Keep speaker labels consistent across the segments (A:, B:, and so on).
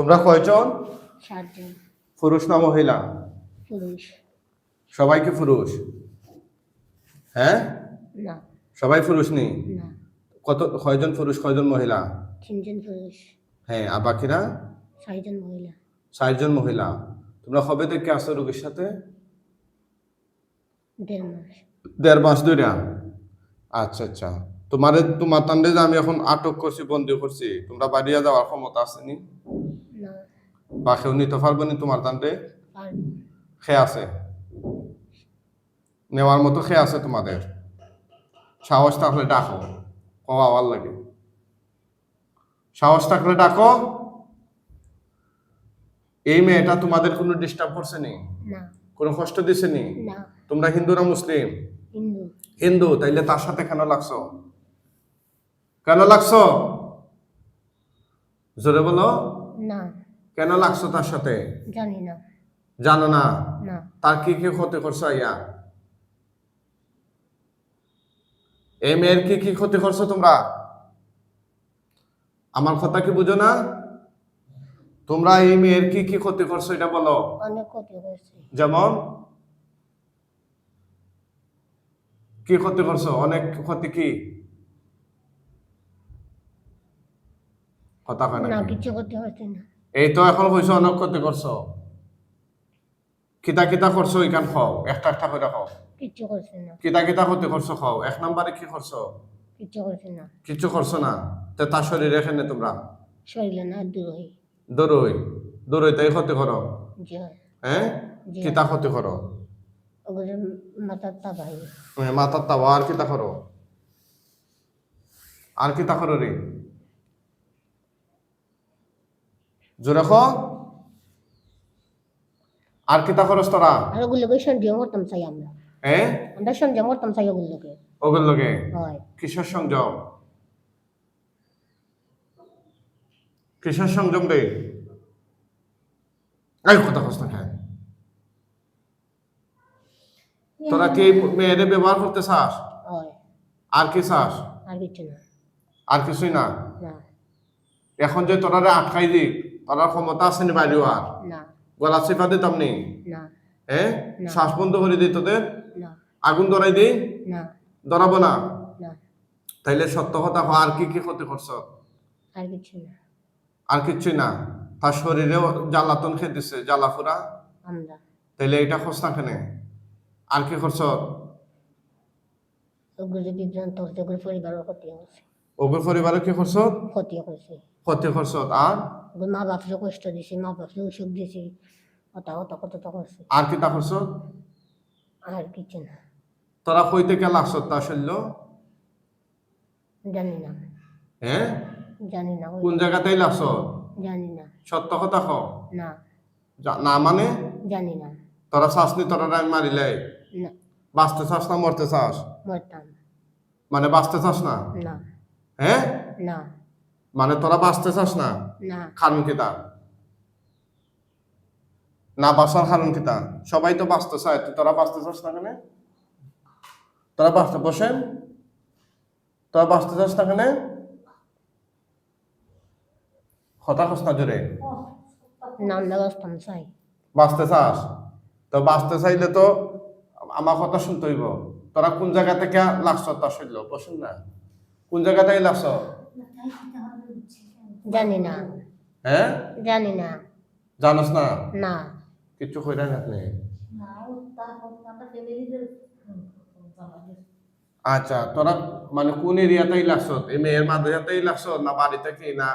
A: তোমরা কয়জন?
B: সাতজন
A: পুরুষ না মহিলা?
B: পুরুষ।
A: সবাই কি পুরুষ? হ্যাঁ?
B: না।
A: সবাই পুরুষ নেই?
B: না।
A: কত কয়জন পুরুষ কয়জন মহিলা?
B: তিনজন পুরুষ।
A: হ্যাঁ আর বাকিরা?
B: ছয়জন মহিলা।
A: চারজন মহিলা। তোমরা কবে থেকে আসো রোগীর সাথে?
B: দেড় মাস।
A: দেড় মাস আচ্ছা আচ্ছা। তোমার তোমার তান্ডে যে আমি এখন আটক করছি বন্দি করছি তোমরা বাড়িয়া যাওয়ার ক্ষমতা আসেনি
B: না?
A: বা কেউ নিতে পারবে নি তোমার
B: পারব।
A: খে আছে। নেওয়ার মতো খে আছে তোমাদের। সাহস থাকলে ডাকো ও আওয়ার লাগে। সাহস থাকলে ডাকো। এই মেয়েটা তোমাদের কোনো ডিস্টার্ব করছে নি? কোনো কষ্ট দিছে নি। তোমরা হিন্দু না মুসলিম?
B: হিন্দু।
A: হিন্দু তাইলে তার সাথে কেন লাগছো? কেন লাগছো? জোরে বলো।
B: না।
A: কেন লাগছো তার সাথে?
B: জানি না।
A: জানো না?
B: না।
A: তার কি কি ক্ষতি করছ ইয়া এই মেয়ের কি কি ক্ষতি করছ তোমরা? আমার কথা কি বুঝো না? তোমরা এই মেয়ের কি কি ক্ষতি করছ এটা বলো।
B: অনেক ক্ষতি করছে।
A: যেমন? কি ক্ষতি করছ? অনেক ক্ষতি কি? কথা
B: না
A: না
B: কিছু ক্ষতি হচ্ছে না।
A: এই তো এখন কইছো অনেক ক্ষতি করছ কিতা কিতা করছ ইকান খাও একটা একটা করে খাও
B: কিচ্ছু করছে না।
A: কিতা কিতা ক্ষতি করছ খাও এক নম্বরে কি করছ
B: কিচ্ছু করছে না।
A: কিচ্ছু করছ না? তো তার শরীরে এখানে তোমরা
B: শরীরে না দূর হই
A: দৌড়ই দৌড়ই তাই ক্ষতি করো
B: জি হ্যাঁ
A: কিতা ক্ষতি করো
B: মাথার
A: হ্যাঁ, মাথার তাওয়া আর কিতা করো আর কিতা করো রে জোরে খো আর কিতা করস তোরা?
B: আর ওগুলোকে সন্ধ্যে মরতাম চাই আমরা।
A: হ্যাঁ
B: আমরা সন্ধ্যে মরতাম চাই ওগুলোকে।
A: ওগুলো লোকে
B: হয়।
A: কিসের সংযম? কিসের সংযম রে? এই কথা কষ্ট খায় তোরা কি মেয়েরে ব্যবহার করতে চাস?
B: হয়।
A: আর কি চাস?
B: আর কিছু না।
A: আর কিছুই না?
B: না।
A: এখন যে তোরা আটকাই দি তোরা ক্ষমতা আছে নি বাইরেও আর গলা চেপা দিতাম নি
B: না
A: হ্যাঁ শ্বাস বন্ধ করে দিই তোদের আগুন ধরাই দিই ধরাবো না তাইলে সত্য কথা আর কি কি ক্ষতি করছ
B: আর কিছু না
A: আর কিচ্ছুই না তার শরীরেও জ্বালাতন খেতেছে জ্বালাফুরা
B: আমরা
A: তাইলে এটা খোঁজ না কেনে আর কি করছ
B: ওগুলো বিভ্রান্ত হচ্ছে ওগুলো পরিবারের ক্ষতি হচ্ছে
A: ওগুর পরিবারে কি করছ
B: ক্ষতি করছে
A: ক্ষতি করছ আর
B: মা বাপরে কষ্ট দিছে মা বাপরে অসুখ দিছে ওটা ওটা কত তো করছে
A: আর কি তা করছ
B: আর কিছু না।
A: তোরা কই থেকে লাগছ তা শৈল্য?
B: জানি না।
A: হ্যাঁ
B: জানি না।
A: কোন জায়গাতেই লাগছ
B: জানি না।
A: সত্য কথা কও
B: না।
A: না মানে?
B: জানি না।
A: তোরা চাস নি তোরা আমি মারিলে
B: না।
A: বাঁচতে চাস না মরতে চাস
B: মরতাম
A: মানে বাঁচতে চাস না?
B: না।
A: হ্যাঁ
B: না।
A: মানে তোরা বাঁচতে চাস না? কারণ কিতা না বাঁচার কারণ কিতা সবাই তো বাঁচতে চায় তোরা বাঁচতে চাস না কেন? তোরা বাঁচতে বসেন। তোরা বাঁচতে চাস না কেন? হতাশ না জোরে। বাঁচতে চাস? তো বাঁচতে চাইলে তো আমার কথা শুনতে হইব। তোরা কোন জায়গা থেকে লাগছ তা শুনল বসুন না। কোন জায়গা থেকে লাগছ
B: জানি না।
A: হ্যাঁ
B: জানি না।
A: জানোস না?
B: না।
A: কিচ্ছু কইরা না আপনি আচ্ছা তোরা মানে কোন এরিয়াতেই লাগছ? এই মেয়ের লাগছ না বাড়িতে কি না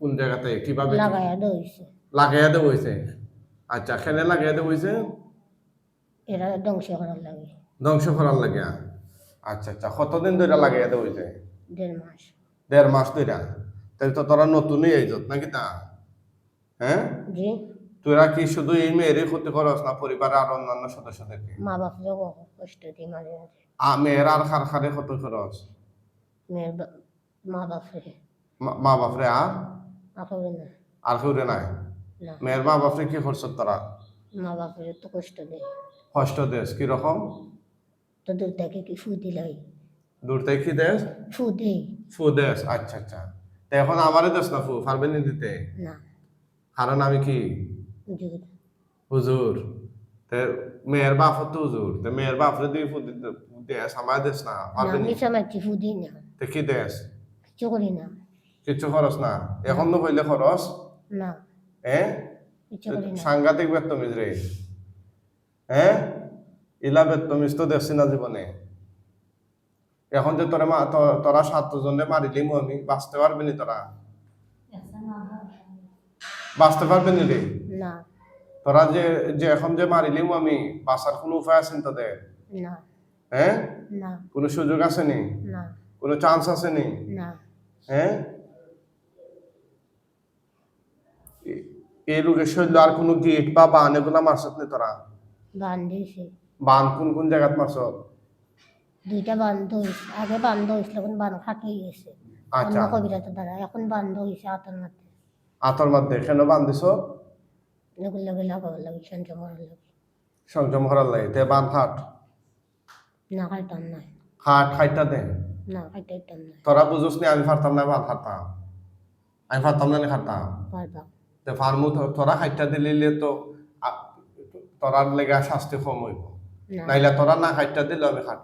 A: কোন জায়গাতে? কীভাবে
B: লাগাইয়া
A: হইছে। আচ্ছা খেনে লাগাইয়া দেব হইছে?
B: এরা ধ্বংস করার লাগে।
A: ধ্বংস করার লাগে। আচ্ছা আচ্ছা কতদিন ধরে লাগাইয়া দেব হইছে?
B: দেড় মাস।
A: দেড় মাস ধরে তাহলে তো তোরা নতুনই আইজত নাকি তা? হ্যাঁ? তোরা কি শুধু এই মেয়েরই ক্ষতি করস না পরিবারের আর অন্যান্য সদস্যদেরকে?
B: মা বাপরে কষ্ট দিই মাঝে মাঝে।
A: আ মেয়ের আর খার খারে ক্ষতি করস?
B: মেয়ের মা বাপরে।
A: মা- বাপরে আর? আর কেউ নাই? মেয়ের মা বাপরে কি করছ তোরা?
B: মা বাপরে তো কষ্ট দেয়।
A: কষ্ট দেশ কীরকম?
B: তো দূর থেকে কি ফু দিলাই
A: দূর থেকে কি দেশ
B: ফু
A: ফু দেশ। আচ্ছা আচ্ছা। তো এখন আমারে দেশ না ফু পারবে নি দিতে?
B: না।
A: কারণ আমি কি?
B: হুজুর।
A: তে মেয়ের বাপ তো হুজুর। তে মেয়ের বাপ যদি দেশ আমার দেশ না
B: না
A: পারবে নি?
B: আমি সামাচ্ছি ফুদি না।
A: তে কি দেশ?
B: কিছু করি না।
A: কিছু খরচ না? এখন তো হইলে খরচ?
B: না।
A: হ্যাঁ সাংঘাতিক বেত্তমিজ রে। হ্যাঁ ইলা বেত্তমিজ তো দেখছি না জীবনে। এখন যে তোরা মা তোরা সাতজনে মারিলি আমি বাঁচতে পারবি নি তোরা? বাঁচতে পারবি নি রে?
B: না।
A: তোরা যে যে এখন যে মারিলি আমি বাঁচার কোনো উপায় আছে নি তোদের?
B: না।
A: হ্যাঁ
B: না।
A: কোনো সুযোগ আছে নি?
B: না।
A: কোনো চান্স আছে নি?
B: না।
A: হ্যাঁ এই রোগের শৈল আর কোনো গেট বা বান এগুলা মারছত নি তোরা?
B: বান দিয়েছে।
A: বান কোন কোন জায়গাত মারছত?
B: দুইটা বন্ধ হয়েছে আগে বন্ধ হয়েছিল এখন বান ফাটিয়ে গেছে।
A: আচ্ছা।
B: কবিরাতে দ্বারা এখন বন্ধ হয়েছে আতর মাঠে।
A: আতর মধ্যে কেন বান দিছ
B: এগুলো লাগে লাগাবার লাগে সঞ্চয় করার লাগে।
A: সংযম করার লাগে তে বান খাট?
B: না খাইতাম না
A: খাট খাইটা দে।
B: না খাইতাম না
A: তোরা বুঝোস নি আমি পারতাম না বান খাতাম আমি পারতাম না খাতাম
B: পারবা।
A: তে ফার্মু তোরা খাইটা দিলে তো তোরার লেগে শাস্তি কম হইব। নাইলে তোরা না খাইতা দিলে আমি খাট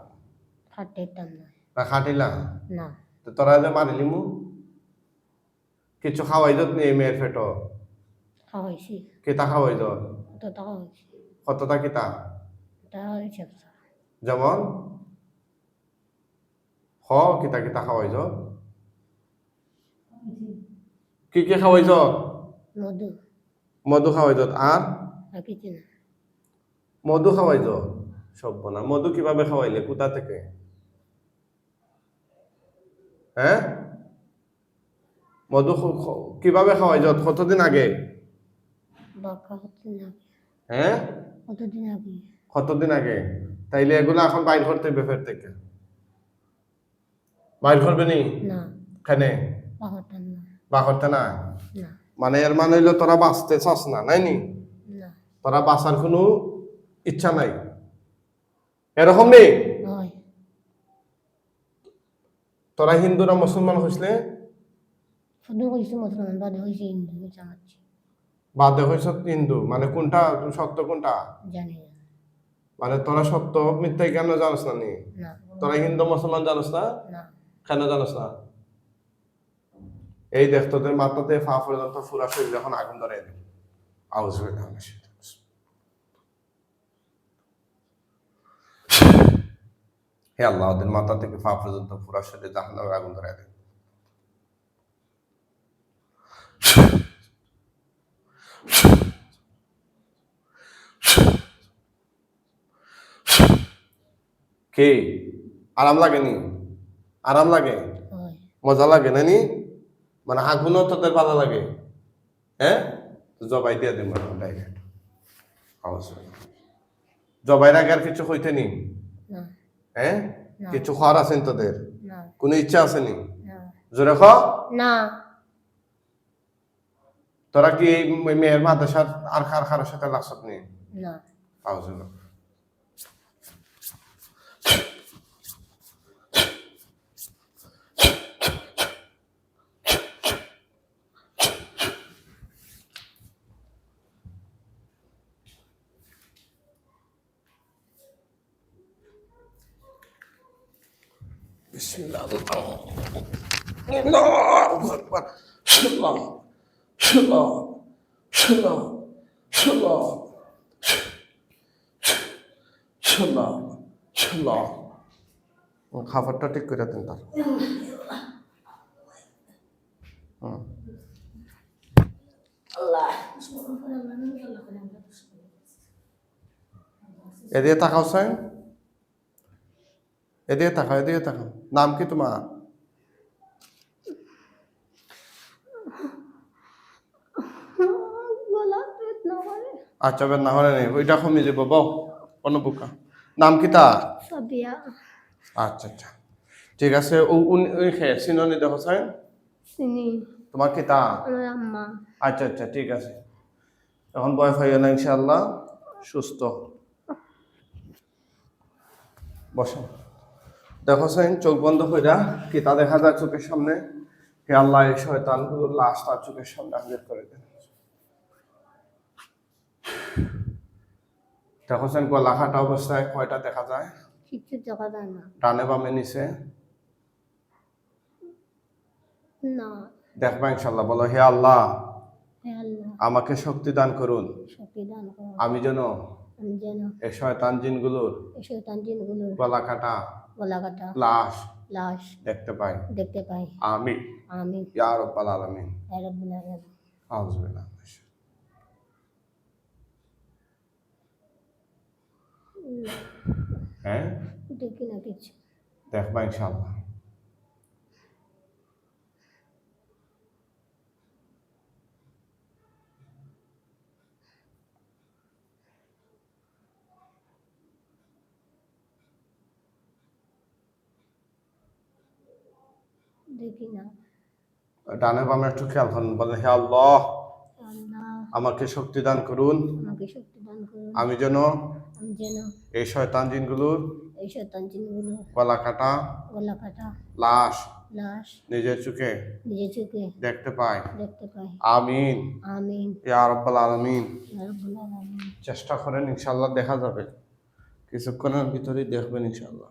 B: খাইতাম না।
A: না খাটিলা?
B: না।
A: তো তোরা যে মারিলি মু? কিছু খাওয়াই যত নি মেয়ের ফেটো
B: খাওয়াইছি।
A: কিতা খাওয়াই যত
B: কত টাকা হয়েছে
A: কতটা কিতা?
B: হয়েছে
A: যেমন? হ কিতা কিতা খাওয়াই যত কি কি খাওয়াই যত
B: মধু।
A: মধু খাওয়াই যত আর? মধু খাওয়াই যত সব না। মধু কীভাবে খাওয়াইলে? কোথা থেকে? হ্যাঁ মধু কীভাবে খাওয়াই? যত কতদিন আগে? হ্যাঁ
B: কতদিন আগে?
A: তাইলে এগুলো এখন বাইর করতে হবে ফের থেকে। বাইর করবে নি?
B: না।
A: খানে
B: বাহতাম না।
A: মানে এর মানে হইল তোরা বাঁচতে চাস না নাই নি?
B: না।
A: তোরা বাঁচার কোনো ইচ্ছা নাই। এরকম নেই
B: হয়
A: তোরা হিন্দুরা মুসলমান হইসলে
B: শুধু হয়েছে মুসলমান বাদে হয়েছে হিন্দু চামাচ্ছি
A: বাদে হইস হিন্দু মানে কোনটা সত্য কোনটা?
B: জানি না।
A: মানে তোরা সত্য মিথ্যাই কেন জানোস না নি?
B: না।
A: তোরা হিন্দু মুসলমান জানোস না?
B: না।
A: কেন জানোস না? এই দেখ তোদের মাথাতে ফা পর্যন্ত পুরা শরীর যখন আগুন ধরে আউজ হে আল্লাহ ওদের মাথা থেকে ফা পর্যন্ত পুরা শরীরে জাহান্নামের আগুন ধরে দেয়। কে? আরাম লাগেনি আরাম লাগে? মজা লাগে না নি? মানে আগুনও তোদের ভালো লাগে। হ্যাঁ জবাই দিয়ে দিন ডাইরেক্ট অবশ্যই জবাইয়ের আগে আর কিছু হইতে নি?
B: না।
A: হ্যাঁ কিছু খাওয়ার আছেন তোদের? কোনো ইচ্ছা আছে নি?
B: না।
A: জোরে খ।
B: না।
A: তোরা কি মেয়ের মাদ্রাসার আর কার কারোর সাথে লাগছত নি?
B: না।
A: খাবারটা ঠিক করে দেন তার। এদিকে তাকাও সাইন। এদিকে তাকাও এদিকে তাকাও নাম কি তোমার?
B: গলা
A: আচ্ছা বের না হলে নেই। ওইটা কমে যাব বউ অনুপুকা নাম কি তা আচ্ছা আচ্ছা। ঠিক আছে ও উনি সিননি দেখো সাইন। তোমার কি তা আচ্ছা আচ্ছা ঠিক আছে। এখন বয় হয়ে না ইনশাল্লাহ সুস্থ। বসো। দেখো সাইন চোখ বন্ধ হইরা কি তা দেখা যায় চোখের সামনে? হে আল্লাহ এই শয়তানগুলো লাশ তার চোখের সামনে হাজির করে দেন। দেখো সেন গলাঘাটা অবস্থায় কয়টা দেখা যায়?
B: কিছু দেখা যায় না।
A: ডানে বামে নিচে?
B: না।
A: দেখবা ইনশাল্লাহ বলো হে আল্লাহ আমাকে শক্তি দান করুন। আমি যেন
B: যেন
A: এই শয়তান জিনগুলোর
B: এই শৈতান জিনগুলোর
A: গলা কাটা
B: গলা কাটা
A: লাশ
B: লাশ
A: দেখতে পাই।
B: দেখতে পাই।
A: আমি।
B: আমি।
A: ইয়া রব্বাল আলামিন।
B: রব্বুল আলামিন।
A: আউযু বিল্লাহি মিনাশ হ্যাঁ?
B: দেখি না কিছু।
A: দেখবা ইনশাল্লাহ
B: দেখি না।
A: ডানে বামে একটু খেয়াল করুন বলেন হে
B: আল্লাহ
A: আমাকে শক্তি দান করুন।
B: আমাকে শক্তি দান করুন।
A: আমি যেন
B: আমি যেন
A: এই শয়তান জিনগুলোর
B: এই শৈতান জিনগুলো
A: গলা কাটা
B: গলা কাটা
A: লাশ
B: লাশ
A: নিজের চোখে
B: নিজের চোখে
A: দেখতে পাই
B: দেখতে পাই
A: আমিন।
B: আমিন।
A: ইয়া রব্বাল আলামিন।
B: রব্বুল আলামিন।
A: চেষ্টা করেন ইনশাল্লাহ দেখা যাবে। কিছুক্ষণের ভিতরেই দেখবেন ইনশাল্লাহ